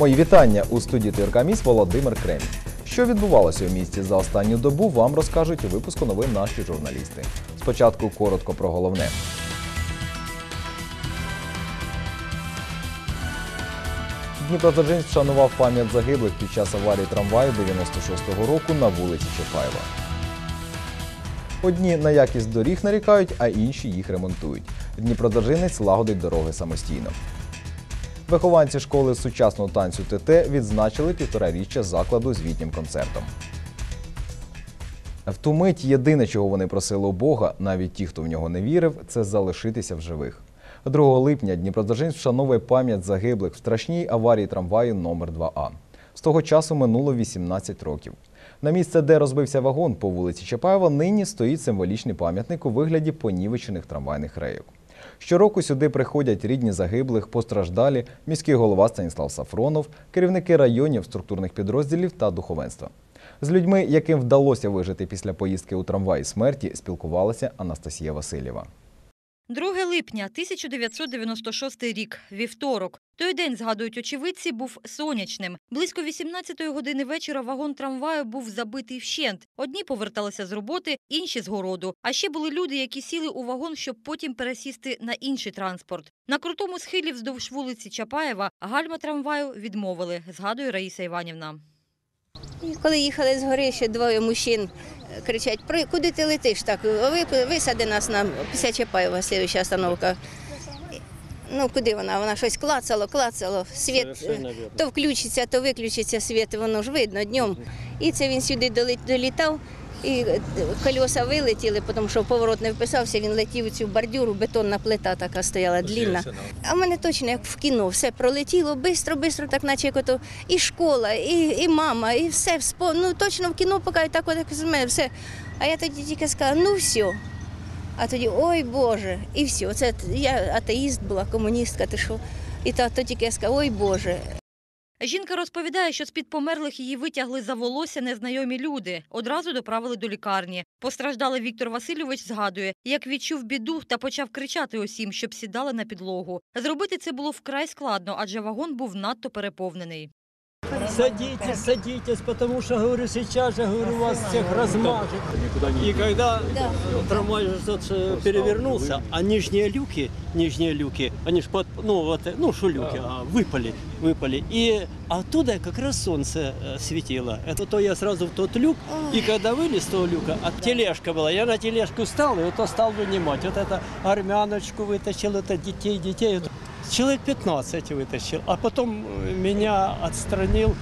Мої вітання у студії ТРК Міс Володимир Кремінь. Що відбувалося у місті за останню добу, вам розкажуть у випуску новин наші журналісти. Спочатку коротко про головне. Дніпродзержинськ вшанував пам'ять загиблих під час аварії трамваю 96-го року на вулиці Чапаєва. Одні на якість доріг нарікають, а інші їх ремонтують. Дніпродзержинець лагодить дороги самостійно. Вихованці школи сучасного танцю ТТ відзначили півтораріччя закладу з літнім концертом. В ту мить єдине, чого вони просили у Бога, навіть ті, хто в нього не вірив, це залишитися в живих. 2 липня Дніпродзержинськ вшановує пам'ять загиблих в страшній аварії трамваю номер 2 а З того часу минуло 18 років. На місце, де розбився вагон по вулиці Чапаєва, нині стоїть символічний пам'ятник у вигляді понівечених трамвайних рейок. Щороку сюди приходять рідні загиблих, постраждалі, міський голова Станіслав Сафронов, керівники районів, структурних підрозділів та духовенства. З людьми, яким вдалося вижити після поїздки у трамваї смерті, спілкувалася Анастасія Васильєва. 2 липня 1996 рік, вівторок. Той день, згадують очевидці, був сонячним. Близько 18-ї години вечора вагон трамваю був забитий вщент. Одні поверталися з роботи, інші з городу. А ще були люди, які сіли у вагон, щоб потім пересісти на інший транспорт. На крутому схилі вздовж вулиці Чапаєва гальма трамваю відмовили, згадує Раїса Іванівна. І коли їхали з гори, ще двоє мужчин е, кричать: «При- куди ти летиш так? Висади нас на після Чапаєва, слідуюча остановка. Ну, куди вона? Вона щось клацало, клацало. Світ е, то включиться, то виключиться світ, воно ж видно днем. І це він сюди долі- долітав. І е, колеса вилетіли, тому що в поворот не вписався, він летів у цю бордюру, бетонна плита така стояла длінна. А в мене точно як в кіно, все пролетіло бистро, бистро, так наче як ото і школа, і, і мама, і все. Ну точно в кіно поки так от як з мене все. А я тоді тільки сказала, ну все. А тоді, ой Боже, і все. Оце я атеїст була, комуністка, ти що? І та, то тільки я сказала, ой Боже, Жінка розповідає, що з-під померлих її витягли за волосся незнайомі люди. Одразу доправили до лікарні. Постраждалий Віктор Васильович згадує, як відчув біду та почав кричати усім, щоб сідали на підлогу. Зробити це було вкрай складно, адже вагон був надто переповнений. Садитесь, садитесь, потому что, говорю, сейчас же, говорю, вас всех размажет. И когда Да. трамвай перевернулся, а нижние люки, нижние люки, они ж под, ну вот, ну что люки, а, выпали, выпали. И оттуда как раз солнце э, светило. Это то я сразу в тот люк, и когда вылез с того люка, а тележка была, я на тележку стал, и вот стал вынимать. Вот это армяночку вытащил, это детей, детей. Человек 15 вытащил, а потом э, меня отстранил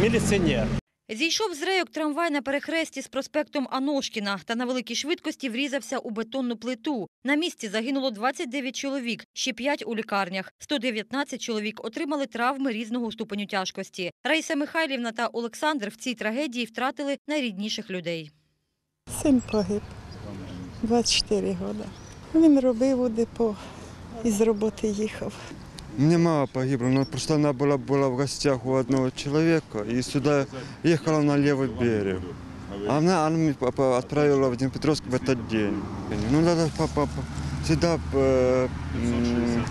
милиционер. Зійшов з рейок трамвай на перехресті з проспектом Аношкіна та на великій швидкості врізався у бетонну плиту. На місці загинуло 29 чоловік, ще 5 у лікарнях. 119 чоловік отримали травми різного ступеню тяжкості. Раїса Михайлівна та Олександр в цій трагедії втратили найрідніших людей. Син погиб 24 роки. Він робив у депо і з роботи їхав. У меня мама погибла, но просто она была, была в гостях у одного человека и сюда ехала на левый берег. А Она, она меня по- по- отправила в Днепропетровск в этот день. Ну, надо по- по- по- всегда э, м,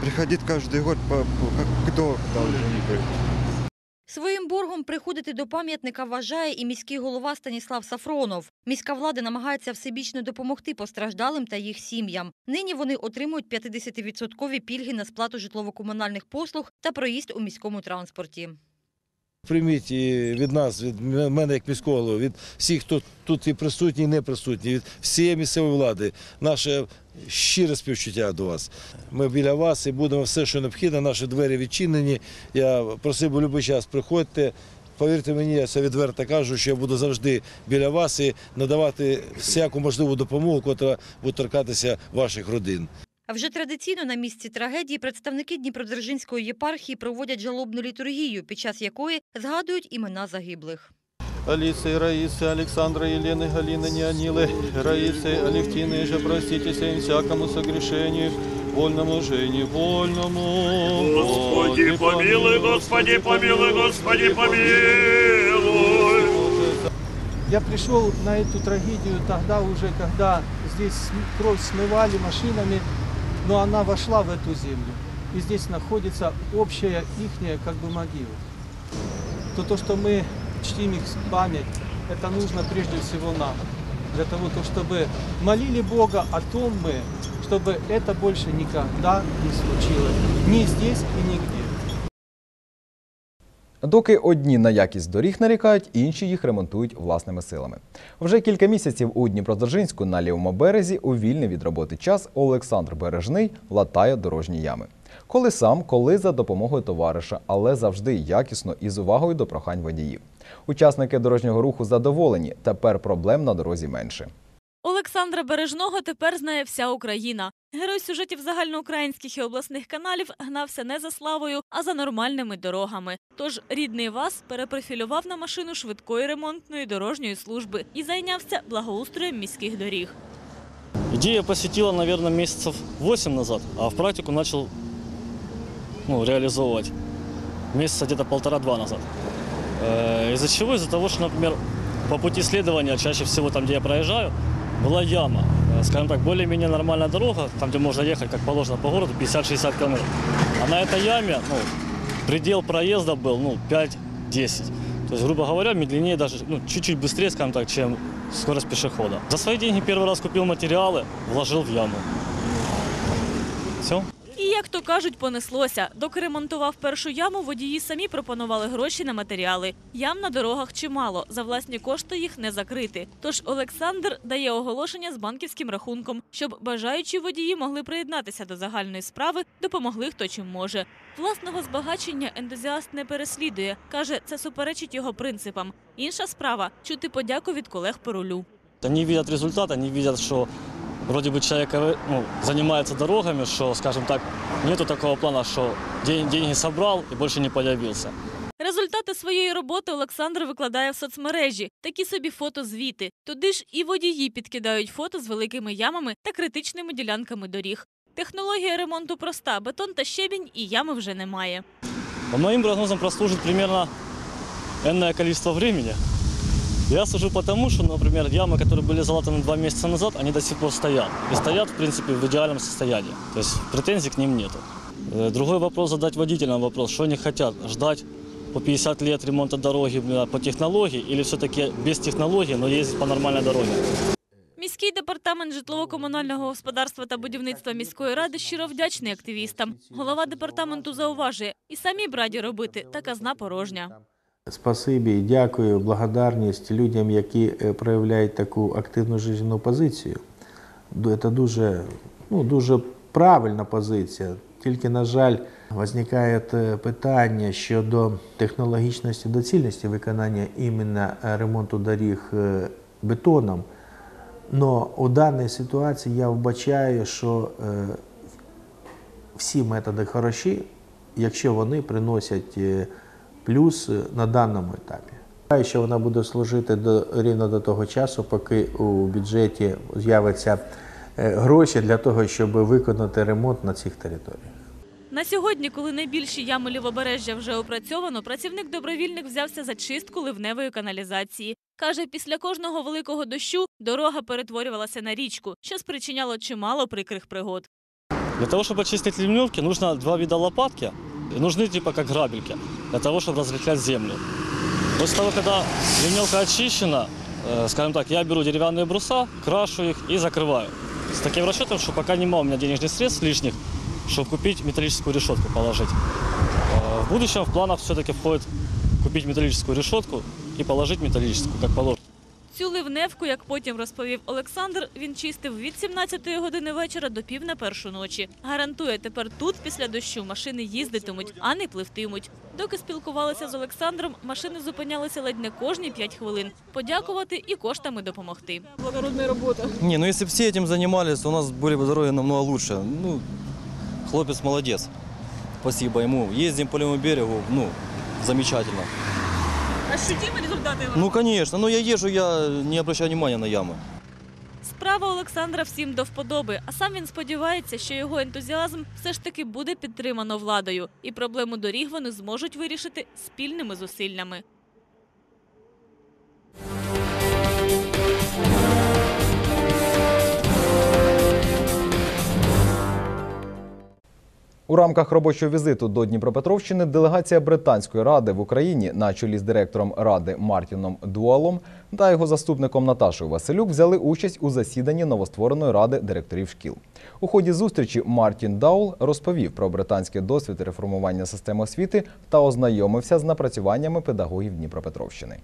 приходить каждый год, по, по- как долг должен быть. Своїм приходити до пам'ятника вважає і міський голова Станіслав Сафронов. Міська влада намагається всебічно допомогти постраждалим та їх сім'ям. Нині вони отримують 50-відсоткові пільги на сплату житлово-комунальних послуг та проїзд у міському транспорті. Прийміть від нас, від мене як міського голови, від всіх, хто тут і присутній, і не присутній, від всієї місцевої влади. Наше щире співчуття до вас. Ми біля вас і будемо все, що необхідно. Наші двері відчинені. Я просив би будь-який час приходьте. Повірте мені, я це відверто кажу, що я буду завжди біля вас і надавати всяку можливу допомогу, яка буде торкатися ваших родин. А вже традиційно на місці трагедії представники Дніпродзержинської єпархії проводять жалобну літургію, під час якої згадують імена загиблих. Алисы, Раисы, Александра, Елены, Галины, Неонилы, Раисы, Алевтины, же проститесь им всякому согрешению, вольному же и невольному. Господи помилуй, Господи помилуй, Господи помилуй. Я пришел на эту трагедию тогда уже, когда здесь см- кровь смывали машинами, но она вошла в эту землю. и здесь находится общая ихняя как бы могила. То, то, что мы чтим их память, это нужно прежде всего нам. Для того, то, чтобы молили Бога о том мы, чтобы это больше никогда не случилось. Ни здесь и нигде. Доки одні на якість доріг нарікають, інші їх ремонтують власними силами. Вже кілька місяців у Дніпродзержинську на лівому березі у вільний від роботи час Олександр Бережний латає дорожні ями. Коли сам, коли за допомогою товариша, але завжди якісно і з увагою до прохань водіїв. Учасники дорожнього руху задоволені. Тепер проблем на дорозі менше. Олександра Бережного тепер знає вся Україна. Герой сюжетів загальноукраїнських і обласних каналів гнався не за славою, а за нормальними дорогами. Тож рідний ВАЗ перепрофілював на машину швидкої ремонтної дорожньої служби і зайнявся благоустроєм міських доріг. Идея посетила, наверное, месяцев 8 назад, а в практику начал ну, реализовывать месяца где-то полтора-два назад. Э, Из-за чего? Из-за того, что, например, по пути следования, чаще всего там, где я проезжаю, была яма. Э, Скажем так, более-менее нормальная дорога, там, где можно ехать, как положено по городу, 50-60 километров. А на этой яме, ну, предел проезда был, ну, 5-10. То есть, грубо говоря, медленнее даже, ну, чуть-чуть быстрее, скажем так, чем скорость пешехода. За свои деньги первый раз купил материалы, вложил в яму. Все. Як то кажуть, понеслося. Доки ремонтував першу яму, водії самі пропонували гроші на матеріали. Ям на дорогах чимало. За власні кошти їх не закрити. Тож Олександр дає оголошення з банківським рахунком, щоб бажаючі водії могли приєднатися до загальної справи, допомогли хто чим може. Власного збагачення ентузіаст не переслідує. каже, це суперечить його принципам. Інша справа чути подяку від колег по рулю. Они видят результат, они видят, что вроде бы человек э, ну, занимается дорогами, что, скажем так, нету такого плана, что день- деньги собрал и больше не появился. Результати своєї роботи Олександр викладає в соцмережі. Такі собі фотозвіти. Туди ж і водії підкидають фото з великими ямами та критичними ділянками доріг. Технологія ремонту проста: бетон та щебінь, і ями вже немає. По моим прогнозам прослужит примерно энное количество времени. Я сужу потому, что, например, ямы, которые были залатаны два месяца назад, они до сих пор стоят. И стоят, в принципе, в идеальном состоянии. То есть претензий к ним нету. Э, Другой вопрос задать водителям вопрос, что они хотят, ждать по 50 лет ремонта дороги бля, по технологии или все-таки без технологий, но ездить по нормальной дороге. Міський департамент житлово-комунального господарства та будівництва міської ради щиро вдячний активістам. Голова департаменту зауважує, і самі б раді робити, та казна порожня. Спасибі, дякую, благодарність людям, які е, проявляють таку активну жизненну позицію. Це дуже, ну, дуже правильна позиція. Тільки, на жаль, виникає е, питання щодо технологічності доцільності виконання іменно е, ремонту доріг бетоном. Но у даній ситуації я вбачаю, що всі методи хороші, якщо вони приносять плюс е, на даному етапі. Що вона буде служити до, рівно до того часу, поки у бюджеті з'являться е, гроші для того, щоб виконати ремонт на цих територіях. На сьогодні, коли найбільші ями лівобережжя вже опрацьовано, працівник добровільник взявся за чистку ливневої каналізації. Каже, після кожного великого дощу дорога перетворювалася на річку, що спричиняло чимало прикрих пригод. Для того, чтобы очистить ливневки, нужно два вида лопатки. Нужны типа как грабельки, для того, чтобы разрыхлять землю. После того, когда ливневка очищена, э, скажем так, я беру деревянные бруса, крашу их и закрываю. С таким расчетом, что пока нема у меня денежных средств лишних, чтобы купить металлическую решетку, положить. Э, В будущем в планах все-таки входит купить металлическую решетку и положить металлическую, как положено. Цю ливневку, як потім розповів Олександр, він чистив від 17-ї години вечора до пів на першу ночі. Гарантує, тепер тут після дощу машини їздитимуть, а не пливтимуть. Доки спілкувалися з Олександром, машини зупинялися ледь не кожні 5 хвилин. Подякувати і коштами допомогти. Благородная работа. Не, ну если бы все этим занимались, у нас были бы дороги намного лучше. Ну, хлопец молодец. Спасибо ему. Ездим по левому берегу, ну, замечательно. Ощутимі результати? Ну, конечно, Ну, я езжу, я не обращаю внимания на ямы. Справа Олександра всім до вподоби, а сам він сподівається, що його ентузіазм все ж таки буде підтримано владою, і проблему доріг вони зможуть вирішити спільними зусиллями. У рамках робочого візиту до Дніпропетровщини делегація Британської ради в Україні на чолі з директором ради Мартіном Дуалом та його заступником Наташою Василюк взяли участь у засіданні новоствореної ради директорів шкіл. У ході зустрічі Мартін Даул розповів про британський досвід реформування системи освіти та ознайомився з напрацюваннями педагогів Дніпропетровщини.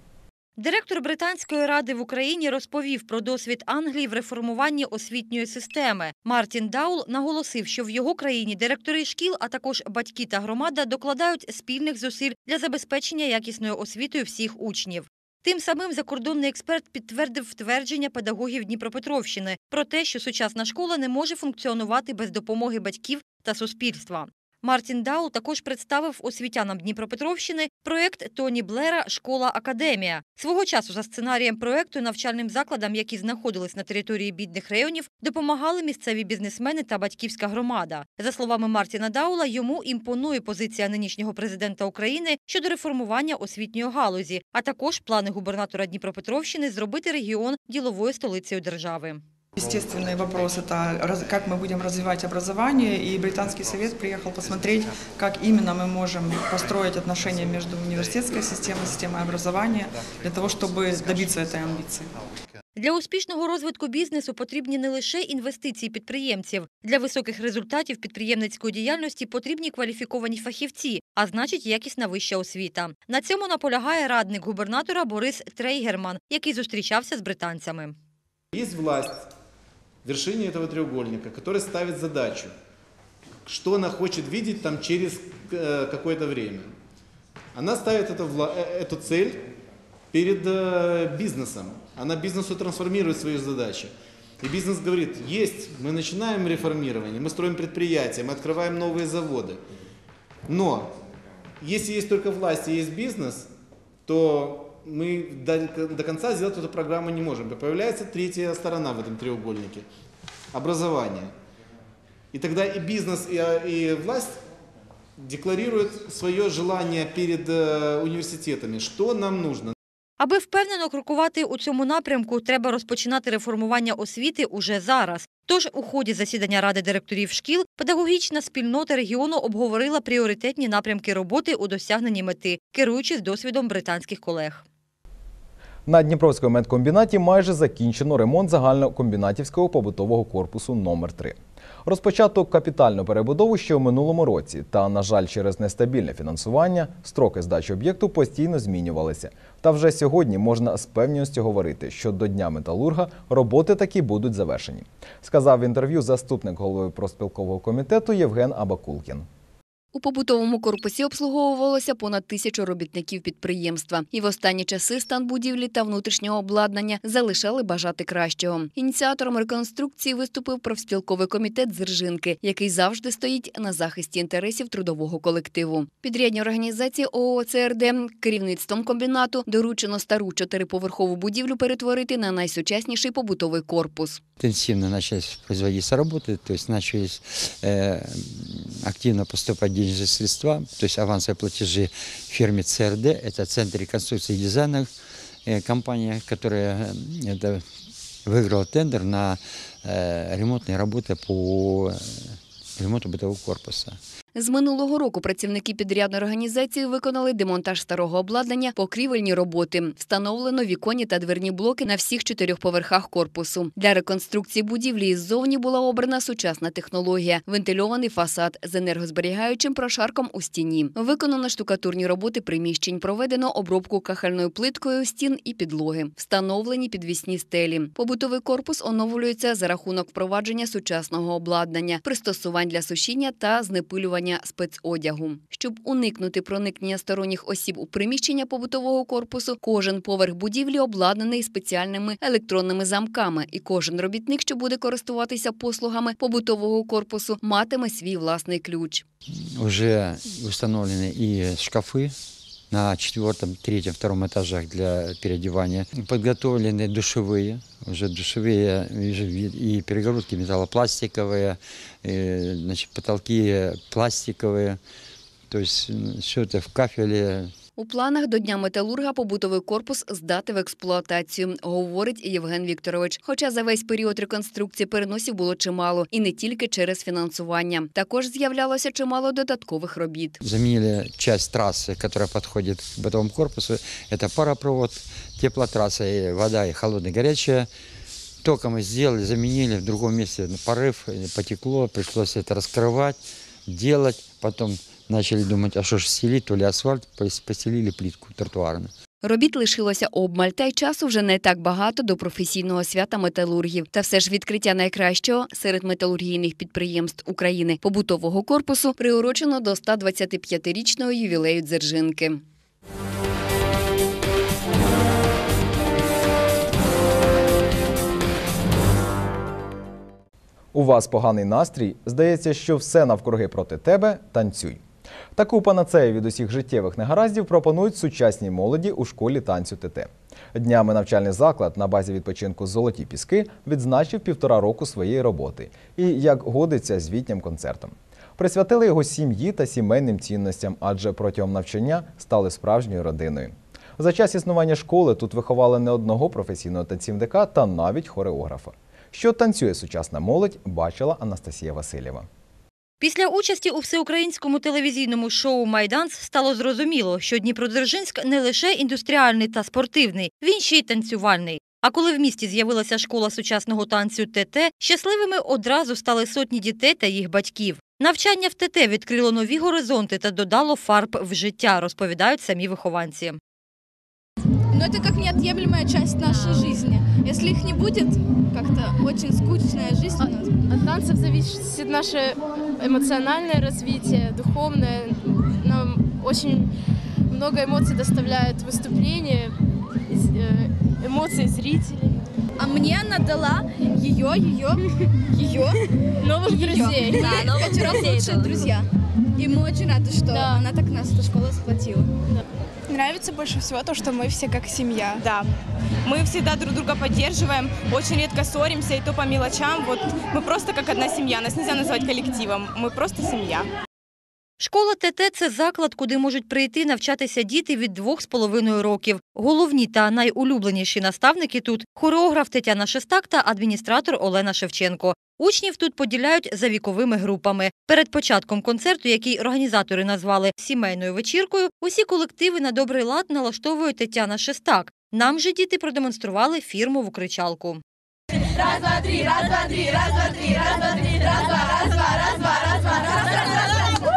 Директор Британської ради в Україні розповів про досвід Англії в реформуванні освітньої системи. Мартін Даул наголосив, що в його країні директори шкіл, а також батьки та громада докладають спільних зусиль для забезпечення якісною освітою всіх учнів. Тим самим закордонний експерт підтвердив твердження педагогів Дніпропетровщини про те, що сучасна школа не може функціонувати без допомоги батьків та суспільства. Мартін Даул також представив освітянам Дніпропетровщини проєкт Тоні Блера Школа Академія. Свого часу за сценарієм проєкту навчальним закладам, які знаходились на території бідних районів, допомагали місцеві бізнесмени та батьківська громада. За словами Мартіна Даула, йому імпонує позиція нинішнього президента України щодо реформування освітньої галузі, а також плани губернатора Дніпропетровщини зробити регіон діловою столицею держави. Естественный вопрос – это раз- как мы будем развивать образование, и Британский совет приехал посмотреть, как именно мы можем построить отношения между университетской системой, системой образования, для того, чтобы добиться этой амбиции. Для успішного розвитку бізнесу потрібні не лише інвестиції підприємців. Для високих результатів підприємницької діяльності потрібні кваліфіковані фахівці, а значить якісна вища освіта. На цьому наполягає радник губернатора Борис Трейгерман, який зустрічався з британцями. Есть власть в вершине этого треугольника, которая ставит задачу, что она хочет видеть там через э, какое-то время. Она ставит эту, э, эту цель перед э, бизнесом. Она бизнесу трансформирует свои задачи. И бизнес говорит, есть, мы начинаем реформирование, мы строим предприятия, мы открываем новые заводы. Но если есть только власть и есть бизнес, то мы до, до конца сделать эту программу не можем. Появляется третья сторона в этом треугольнике – образование. И тогда и бизнес, и, и власть декларируют свое желание перед э, университетами, что нам нужно. Аби впевнено крокувати у цьому напрямку, треба розпочинати реформування освіти уже зараз. Тож у ході засідання ради директорів шкіл педагогічна спільнота регіону обговорила пріоритетні напрямки роботи у досягненні мети, керуючись досвідом британських колег. На Дніпровському медкомбінаті майже закінчено ремонт загальнокомбінатівського побутового корпусу номер 3 Розпочато капітальну перебудову ще у минулому році, та, на жаль, через нестабільне фінансування строки здачі об'єкту постійно змінювалися. Та вже сьогодні можна з певністю говорити, що до Дня металурга роботи таки будуть завершені, сказав в інтерв'ю заступник голови проспілкового комітету Євген Абакулкін. У побутовому корпусі обслуговувалося понад тисячу робітників підприємства. І в останні часи стан будівлі та внутрішнього обладнання залишали бажати кращого. Ініціатором реконструкції виступив профспілковий комітет Дзержинки, який завжди стоїть на захисті інтересів трудового колективу. Підрядні організації ООО «ЦРД» керівництвом комбінату доручено стару чотириповерхову будівлю перетворити на найсучасніший побутовий корпус. интенсивно начались производиться работы, то есть начались э, активно поступать денежные средства, то есть авансовые платежи фирме ЦРД, это Центр реконструкции и дизайна э, компания, которая э, это, выиграла тендер на э, ремонтные работы по э, ремонту бытового корпуса. З минулого року працівники підрядної організації виконали демонтаж старого обладнання, покрівельні роботи. Встановлено віконні та дверні блоки на всіх чотирьох поверхах корпусу. Для реконструкції будівлі іззовні була обрана сучасна технологія – вентильований фасад з енергозберігаючим прошарком у стіні. Виконано штукатурні роботи приміщень, проведено обробку кахельною плиткою стін і підлоги. Встановлені підвісні стелі. Побутовий корпус оновлюється за рахунок впровадження сучасного обладнання, пристосувань для сушіння та знепилювання спецодягу. Щоб уникнути проникнення сторонніх осіб у приміщення побутового корпусу, кожен поверх будівлі обладнаний спеціальними електронними замками, і кожен робітник, що буде користуватися послугами побутового корпусу, матиме свій власний ключ. Уже встановлені і шкафы на четвертом, третьем, втором этажах для переодевания. Подготовлены душевые, уже душевые уже ви- и перегородки металлопластиковые, и, значит, потолки пластиковые. То есть все это в кафеле У планах до Дня металурга побутовий корпус здати в експлуатацію, говорить Євген Вікторович. Хоча за весь період реконструкції переносів було чимало, і не тільки через фінансування. Також з'являлося чимало додаткових робіт. Заменили часть трассы, которая подходит к бытовому корпусу. Это паропровод, теплотрасса, и вода и холодная, и горячая. Только мы сделали, заменили, в другом месте порыв, э, потекло, пришлось это раскрывать, делать. Потом начали думать, а что ж стелить, то ли асфальт, пос- постелили плитку тротуарную. Робіт лишилося обмаль, та й часу вже не так багато до професійного свята металургів. Та все ж відкриття найкращого серед металургійних підприємств України побутового корпусу приурочено до 125-річного ювілею Дзержинки. У вас поганий настрій, здається, що все навкруги проти тебе танцюй. Таку панацею від усіх життєвих негараздів пропонують сучасній молоді у школі танцю ТТ. Днями навчальний заклад на базі відпочинку Золоті піски відзначив півтора року своєї роботи і, як годиться, звітнім концертом. Присвятили його сім'ї та сімейним цінностям, адже протягом навчання стали справжньою родиною. За час існування школи тут виховали не одного професійного танцівника та навіть хореографа. Що танцює сучасна молодь, бачила Анастасія Васильєва. Після участі у всеукраїнському телевізійному шоу Майданс стало зрозуміло, що Дніпродзержинськ не лише індустріальний та спортивний, він ще й танцювальний. А коли в місті з'явилася школа сучасного танцю ТТ, щасливими одразу стали сотні дітей та їх батьків. Навчання в ТТ відкрило нові горизонти та додало фарб в життя, розповідають самі вихованці. Но это как неотъемлемая часть нашей жизни. Если их не будет, как-то очень скучная жизнь у нас. От танцев зависит наше эмоциональное развитие, духовное. Нам очень много эмоций доставляет выступление, э, эмоции зрителей. А мне она дала ее, ее, ее Новых друзей. Да, новых друзей лучших дала. друзья. И мы очень рады, что она так нас, эта школа сплотила. Нравится больше всего то, что мы все как семья. Да. Мы всегда друг друга поддерживаем, очень редко ссоримся, и то по мелочам. Вот мы просто как одна семья. Нас нельзя назвать коллективом. Мы просто семья. Школа ТТ – це заклад, куди можуть прийти навчатися діти від двох з половиною років. Головні та найулюбленіші наставники тут – хореограф Тетяна Шестак та адміністратор Олена Шевченко. Учнів тут поділяють за віковими групами. Перед початком концерту, який організатори назвали «сімейною вечіркою», усі колективи на добрий лад налаштовує Тетяна Шестак. Нам же діти продемонстрували фірмову кричалку. Раз, два, три, раз, два, три, раз, два, три, раз, два, три, раз, два, раз, два, раз, два, раз, два, раз, раз, раз, раз.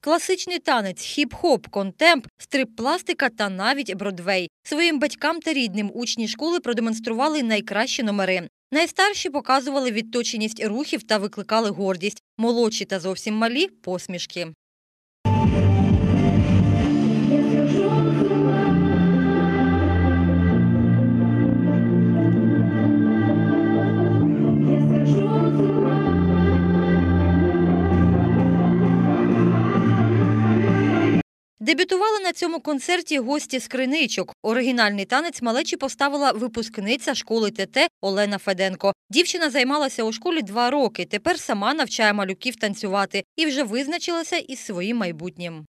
Класичний танець, хіп-хоп, контемп, стрип-пластика та навіть бродвей. Своїм батькам та рідним учні школи продемонстрували найкращі номери. Найстарші показували відточеність рухів та викликали гордість. Молодші та зовсім малі посмішки. Дебютували на цьому концерті гості з криничок. Оригінальний танець малечі поставила випускниця школи ТТ Олена Феденко. Дівчина займалася у школі два роки. Тепер сама навчає малюків танцювати і вже визначилася із своїм майбутнім.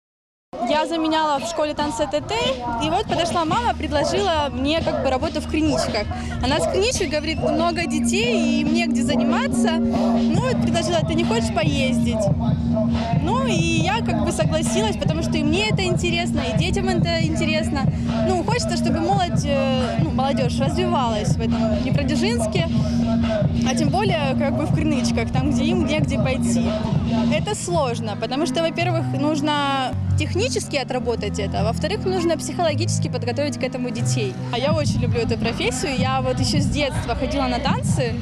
Я заменяла в школе танца ТТ, и вот подошла мама, предложила мне как бы работу в криничках. Она с криничек говорит, много детей, и мне где заниматься. Ну, вот предложила, ты не хочешь поездить? Ну, и я как бы согласилась, потому что и мне это интересно, и детям это интересно. Ну, хочется, чтобы молодь, э, ну, молодежь развивалась в этом Днепродзержинске, а тем более как бы в криничках, там, где им негде пойти. Это сложно, потому что, во-первых, нужно технически отработать это, а во-вторых, нужно психологически подготовить к этому детей. А я очень люблю эту профессию, я вот еще с детства ходила на танцы,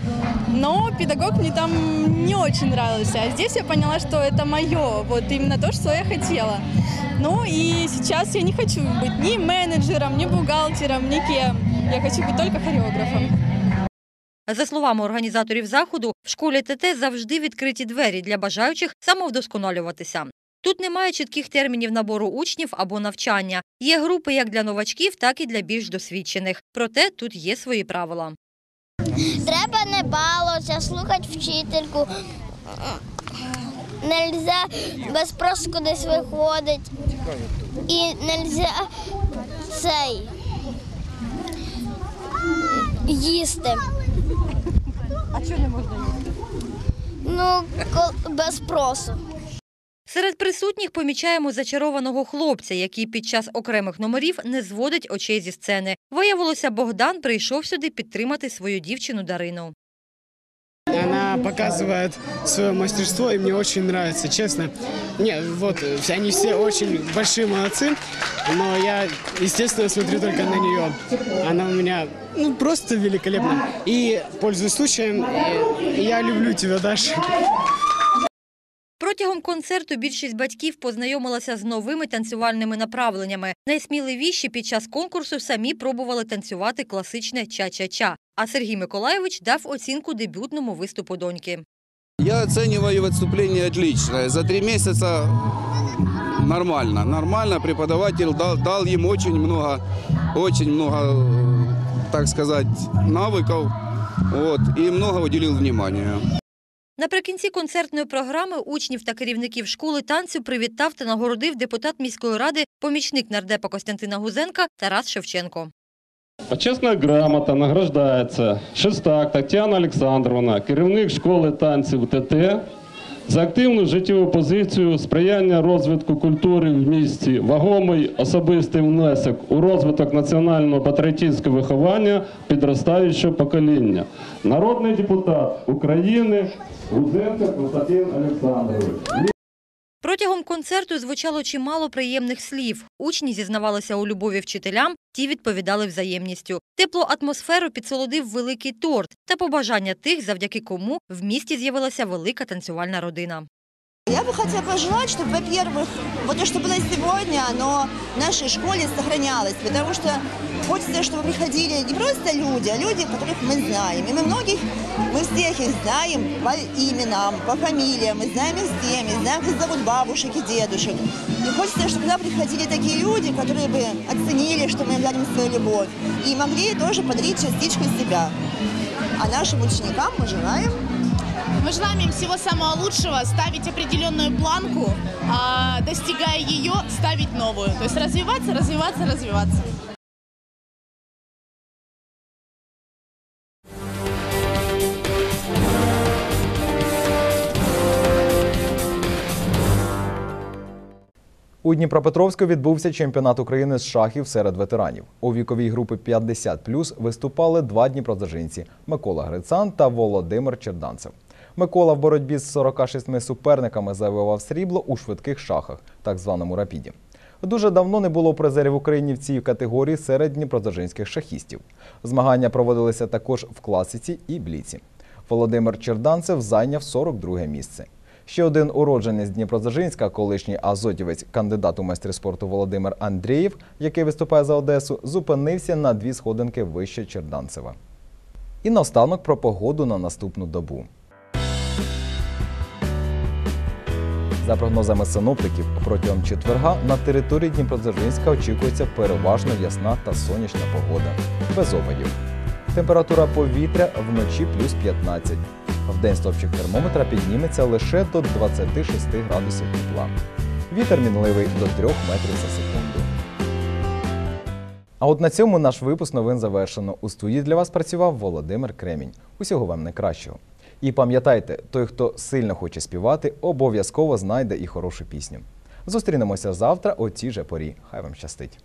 но педагог мне там не очень нравился, а здесь я поняла, что это мое, вот именно то, что я хотела. Ну и сейчас я не хочу быть ни менеджером, ни бухгалтером, ни кем. Я хочу быть только хореографом. За словами організаторів заходу, в школі ТТ завжди відкриті двері для бажаючих самовдосконалюватися. Тут немає чітких термінів набору учнів або навчання. Є групи як для новачків, так і для більш досвідчених. Проте тут є свої правила. Треба не балуватися, слухати вчительку, нельзя без просто кудись виходить. І нельзя цей їсти. А чого не можна їсти? Ну, без спросу. Серед присутніх помічаємо зачарованого хлопця, який під час окремих номерів не зводить очей зі сцени. Виявилося, Богдан прийшов сюди підтримати свою дівчину Дарину. Она показывает свое мастерство, и мне очень нравится, честно. Не, вот, они все очень большие молодцы, но я, естественно, смотрю только на нее. Она у меня, ну, просто великолепна. И, пользуясь случаем, я люблю тебя, Даша. Протягом концерту більшість батьків познайомилася з новими танцювальними направленнями. Найсміливіші під час конкурсу самі пробували танцювати класичне ча-ча-ча. А Сергій Миколайович дав оцінку дебютному виступу доньки. Я оцениваю выступление отличное. За три месяца нормально. Нормально. Преподаватель дал, дал им очень много, очень много, э, так сказать, навыков. Вот, и много уделил внимания. Наприкінці концертної програми учнів та керівників школи танцю привітав та нагородив депутат міської ради, помічник нардепа Костянтина Гузенка Тарас Шевченко. Почесна грамота награждається Шестак Тетяна Олександровна, керівник школи танців ТТ, за активну життєву позицію, сприяння розвитку культури в місті, вагомий особистий внесок у розвиток національного патріотичного виховання підростаючого покоління. Народний депутат України Гузенко Константин Олександрович. Протягом концерту звучало чимало приємних слів. Учні зізнавалися у любові вчителям, ті відповідали взаємністю. Теплу атмосферу підсолодив великий торт та побажання тих, завдяки кому в місті з'явилася велика танцювальна родина. Я бы хотела пожелать, чтобы, во-первых, вот то, что было сегодня, оно в нашей школе сохранялось, потому что хочется, чтобы приходили не просто люди, а люди, которых мы знаем. И мы многих, мы всех их знаем по именам, по фамилиям, мы знаем их семьи, знаем, как зовут бабушек и дедушек. И хочется, чтобы когда приходили такие люди, которые бы оценили, что мы им дарим свою любовь, и могли тоже подарить частичку себя. А нашим ученикам мы желаем Мы желаем им всего самого лучшего, ставить определенную планку, а достигая ее, ставить новую. То есть развиваться, развиваться, развиваться. У Дніпропетровську відбувся чемпіонат України з шахів серед ветеранів. У віковій групі 50+, виступали два дніпродзержинці – Микола Грицан та Володимир Черданцев. Микола в боротьбі з 46 суперниками завоював срібло у швидких шахах, так званому рапіді. Дуже давно не було призерів Україні в цій категорії серед дніпродзержинських шахістів. Змагання проводилися також в класиці і бліці. Володимир Черданцев зайняв 42 місце. Ще один уродженець Дніпродзержинська, колишній азотівець, кандидат у майстри спорту Володимир Андрієв, який виступає за Одесу, зупинився на дві сходинки вище Черданцева. І наостанок про погоду на наступну добу. За прогнозами синоптиків, протягом четверга на території Дніпродзержинська очікується переважно ясна та сонячна погода, без опадів. Температура повітря вночі плюс 15. Вдень стопчик термометра підніметься лише до 26 градусів тепла. Вітер мінливий до 3 метрів за секунду. А от на цьому наш випуск новин завершено. У студії для вас працював Володимир Кремінь. Усього вам найкращого. І пам'ятайте, той, хто сильно хоче співати, обов'язково знайде і хорошу пісню. Зустрінемося завтра о цій же порі. Хай вам щастить!